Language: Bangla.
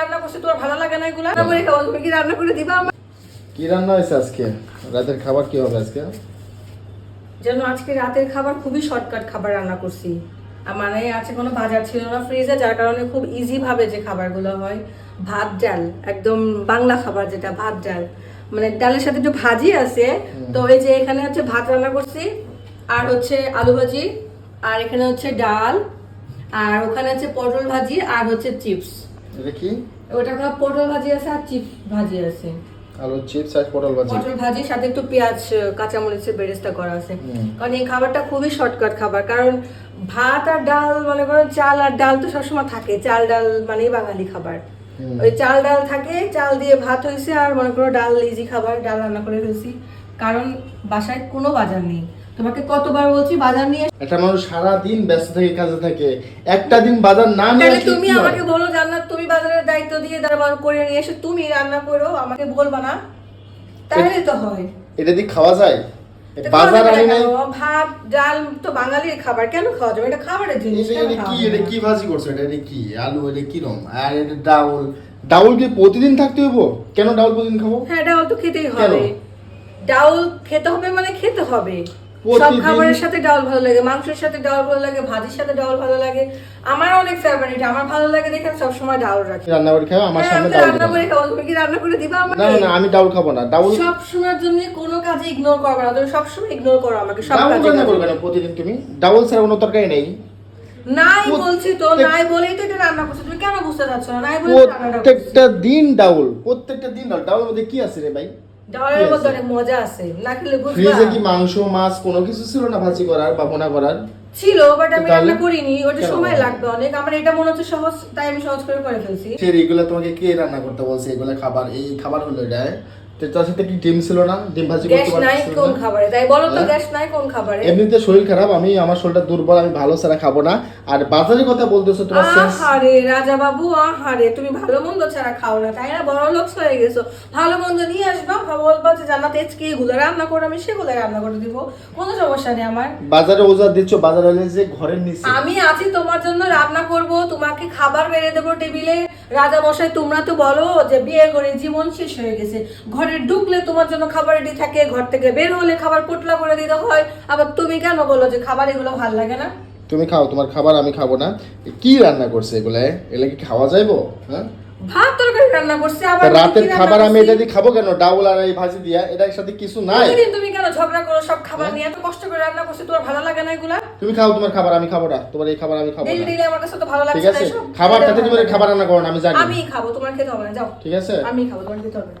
রান্না করছি তোমার ভালো লাগে না এগুলা? রান্না করে খাব তুমি কি রান্না করে দিবা আমার কি রান্না হয়েছে আজকে? রাতের খাবার কি হবে আজকে? যেন আজকে রাতের খাবার খুবই শর্টকাট খাবার রান্না করছি। মানে আছে কোনো বাজার ছিল না ফ্রিজে যার কারণে খুব ইজি ভাবে যে খাবারগুলো হয় ভাত ডাল একদম বাংলা খাবার যেটা ভাত ডাল। মানে ডালের সাথে একটু ভাজি আছে তো এই যে এখানে হচ্ছে ভাত রান্না করছি আর হচ্ছে আলু ভাজি আর এখানে হচ্ছে ডাল আর ওখানে হচ্ছে পটল ভাজি আর হচ্ছে চিপস। এটা কি? ওটা কোনো পটল ভাজি আছে আর চিপস ভাজি আছে। আলু চিপস আর পটল ভাজি। পটল সাথে একটু পেঁয়াজ কাঁচামরিচের বেরেস্তা করা আছে। কারণ এই খাবারটা খুবই শর্টকাট খাবার। কারণ ভাত আর ডাল মনে করেন চাল আর ডাল তো সবসময় থাকে। চাল ডাল মানেই বাঙালি খাবার। ওই চাল ডাল থাকে চাল দিয়ে ভাত হয়েছে আর মনে করো ডাল ইজি খাবার ডাল রান্না করে ফেলছি। কারণ বাসায় কোনো বাজার নেই। তোমাকে কতবার বলছি বাজার নিয়ে একটা মানুষ সারা দিন ব্যস্ত থাকে কাজে থাকে একটা দিন বাজার না নিয়ে তুমি আমাকে বলো জান্নাত তুমি বাজারের দায়িত্ব দিয়ে দাঁড়াবার করে নিয়ে এসে তুমি রান্না করো আমাকে বলবা না। তাহলে তো হয়। এটা দিয়ে খাওয়া যায়? বাজার আনি নাই। ভাত ডাল তো বাঙালির খাবার কেন খাওয়া যাবে? এটা খাবারের জিনিস এটা কি এটা কি ভাজি করছ? এটা এটা কি? আলু এটা কি রকম আর এটা ডাউল। ডাউল কি প্রতিদিন থাকতে হইব? কেন ডাউল প্রতিদিন খাব? হ্যাঁ ডাউল তো খেতেই হবে। ডাউল খেতে হবে মানে খেতে হবে। সব খাবারের সাথে ডাউল ভালো লাগে মাংসের সাথে ডাউল ভালো লাগে ভাজির সাথে ডাউল ভালো লাগে। আমার অনেক ফেভারিট আমার ভালো লাগে দেখে আমি সবসময় ডাউল রাখি। রান্না করে খাও আমার হ্যাঁ, সামনে ডাউল রান্না করে খাব তুমি কি রান্না করে দিবা না আমাকে? না না আমি ডাউল খাব না ডাউল সব সময়ের জন্য কোনো কাজে ইগনোর করবে না তুমি সবসময় ইগনোর করো আমাকে সব কাজে রান্না করবে না প্রতিদিন তুমি? ডাউল ছাড়া কোনো তরকারি নেই? নাই বলছি তো নাই বলেই তো এটা রান্না করছ তুমি কেন বুঝতে পারছ না? নাই বলে। প্রত্যেকটা দিন ডাউল প্রত্যেকটা দিন ডাউল। ডাউলের মধ্যে কি আছে রে ভাই? ডালের মধ্যে অনেক মজা আছে। না খেলে বুঝবা? ফ্রিজে কি মাংস মাছ কোনো কিছু ছিল না ভাজি করার বা বোনা করার? ছিল বাট আমি রান্না করিনি। ওটা সময় লাগবে অনেক। আমার এটা মনে হচ্ছে সহজ তাই আমি সহজ করে করে ফেলছি। সে এগুলো তোমাকে কে রান্না করতে বলছে? এগুলো খাবার এই খাবার হলো এটা তার সাথে কি ডিম ছিল না? ডিম ভাজি গ্যাস করতে নাই কোন খাবারে। তাই বলো তো হ্যাঁ? গ্যাস নাই কোন খাবারে? এমনিতে শরীর খারাপ আমি আমার শরীরটা দুর্বল আমি ভালো খাব না। আর বাজারের কথা বলতেছো তোমার সেন্স আহারে রাজা বাবু আহারে তুমি ভালো মন্দ ছাড়া খাও না তাই না? বড় লোক হয়ে গেছো। ভালো মন্দ নিয়ে আসবা বলবা যে জান্নাত আজকে এগুলো রান্না করে আমি সেগুলো রান্না করে দিব। কোনো সমস্যা নেই আমার। বাজারে ওজা দিচ্ছ বাজারে যে ঘরের নিচে। আমি আছি তোমার জন্য রান্না করব তোমাকে খাবার বেড়ে দেবো টেবিলে। রাজা মশাই তোমরা তো বলো যে বিয়ে করে জীবন শেষ হয়ে গেছে। ঘরে ঢুকলে তোমার জন্য খাবার রেডি থাকে ঘর থেকে বের হলে খাবার পোটলা করে দিতে হয়। আবার তুমি কেন বলো যে খাবার এগুলো ভালো লাগে না? তুমি খাও তোমার খাবার আমি খাব না। কি রান্না করছে এগুলো এগুলো কি খাওয়া যাইবো? হ্যাঁ? ভাত তরকারি রান্না করছে আবার রাতের খাবার আমি এটা দিয়ে খাব কেন? ডাউল আর এই ভাজি দিয়া এটার সাথে কিছু নাই? তুমি কেন ঝগড়া করো সব খাবার নিয়ে? এত কষ্ট করে রান্না করছি তোমার ভালো লাগে না এগুলা? তুমি খাও তোমার খাবার আমি খাব না তোমার এই খাবার আমি খাব না ডেলি আমার কাছে তো ভালো ঠিক লাগছে না আছে? খেতে তুমি খাবার রান্না করো না আমি জানি। আমি খাব তোমার খেতে হবে না যাও। ঠিক আছে? আমি খাব তোমার খেতে হবে না।